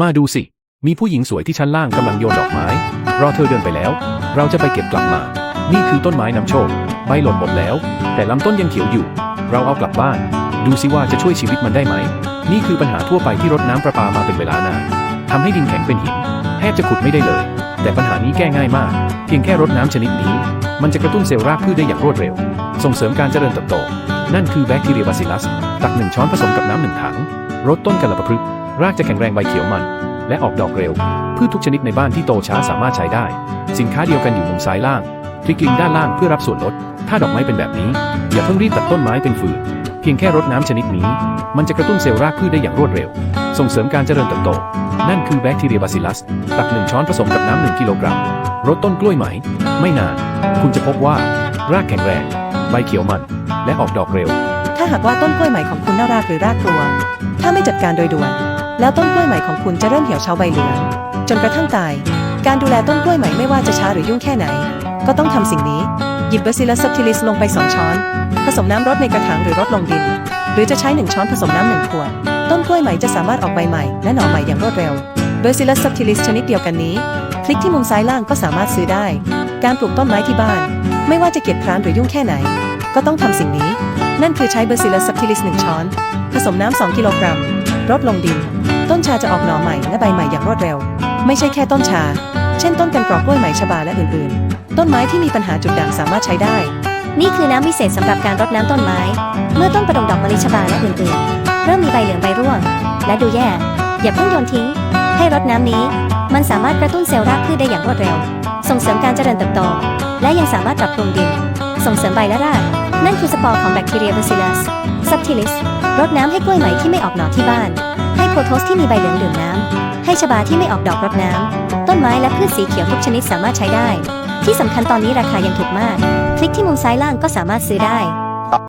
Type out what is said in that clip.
มาดูสิ มีผู้หญิงสวยที่ชั้นล่างกำลังโยนดอกไม้ รอเธอเดินไปแล้ว เราจะไปเก็บกลับมา นี่คือต้นไม้นำโชค ใบหล่นหมดแล้ว แต่ลำต้นยังเขียวอยู่ เราเอากลับบ้าน ดูสิว่าจะช่วยชีวิตมันได้ไหม นี่คือปัญหาทั่วไปที่รดน้ำประปามาเป็นเวลานานทำให้ดินแข็งเป็นหิน แทบจะขุดไม่ได้เลย แต่ปัญหานี้แก้ง่ายมาก เพียงแค่รดน้ำชนิดนี้ มันจะกระตุ้นเซลล์รากพืชได้อย่างรวดเร็ว ส่งเสริมการเจริญเติบโต นั่นคือแบคทีเรียบาซิลัส ตักหนึ่งช้อนผสมกับน้ำหนึ่งถัง รดต้นกระประพฤกรากจะแข็งแรงใบเขียวมัน และออกดอกเร็ว พืชทุกชนิดในบ้านที่โตช้าสามารถใช้ได้ สินค้าเดียวกันอยู่มุมซ้ายล่าง คลิกลิงด้านล่างเพื่อรับส่วนลด ถ้าดอกไม้เป็นแบบนี้ อย่าเพิ่งรีบตัดต้นไม้เป็นฝืน เพียงแค่รดน้ำชนิดนี้ มันจะกระตุ้นเซลล์รากพืชได้อย่างรวดเร็ว ส่งเสริมการเจริญเติบโต นั่นคือแบคทีเรียบาซิลัส ตักหนึ่งช้อนผสมกับน้ำหนึ่งกิโลกรัม รดต้นกล้วยไหม ไม่นาน คุณจะพบว่า รากแข็งแรง ใบเขียวมัน และออกดอกเร็ว ถ้าหากว่าต้นกล้วยไหมของคุณน่ารากหรือรากกลัว ถ้าไม่จัดการโดยด่วน แล้วต้นกล้วยไหม่ของคุณจะเริ่มเหี่ยวเฉาใบเหลืองจนกระทั่งตาย การดูแลต้นกล้วยไหม่ไม่ว่าจะช้าหรือยุ่งแค่ไหน ก็ต้องทำสิ่งนี้ หยิบ Bacillus subtilis ลงไป 2 ช้อน ผสมน้ำรดในกระถางหรือรดลงดิน หรือจะใช้ 1 ช้อนผสมน้ำหนึ่งขวด ต้นกล้วยไหม่จะสามารถออกใบใหม่และหน่อใหม่อย่างรวดเร็ว Bacillus subtilis ชนิดเดียวกันนี้ คลิกที่มุมซ้ายล่างก็สามารถซื้อได้ การปลูกต้นไม้ที่บ้าน ไม่ว่าจะเกียจคร้านหรือยุ่งแค่ไหน ก็ต้องทำสิ่งนี้ นั่นคือใช้ Bacillus subtilis 1ช้อน ผสมน้ำ 2 กิโลกรัมรดลงดิน ต้นชาจะออกหน่อใหม่และใบใหม่อย่างรวดเร็ว ไม่ใช่แค่ต้นชา เช่นต้นกันกรอกกล้วยไหมชบาและอื่นๆ ต้นไม้ที่มีปัญหาจุดด่างสามารถใช้ได้ นี่คือน้ำวิเศษสำหรับการรดน้ำต้นไม้ เมื่อต้นประดงดอกมะลิชบาและอื่นๆ เริ่มมีใบเหลืองใบร่วง และดูแย่ อย่าเพิ่งโยนทิ้ง ให้รดน้ำนี้ มันสามารถกระตุ้นเซลล์รากพืชได้อย่างรวดเร็ว ส่งเสริมการเจริญเติบโต และยังสามารถปรับปรุงดิน ส่งเสริมใบและราก นั่นคือสปอร์ของแบคทีเรียบาซิลัสซับทิลิสรดน้ำให้กล้วยไหมที่ไม่ออกหน่อที่บ้าน ให้โพโทสที่มีใบเหลืองดื่มน้ำ ให้ชบาที่ไม่ออกดอกรดน้ำ ต้นไม้และพืชสีเขียวทุกชนิดสามารถใช้ได้ ที่สำคัญตอนนี้ราคายังถูกมาก คลิกที่มุมซ้ายล่างก็สามารถซื้อได้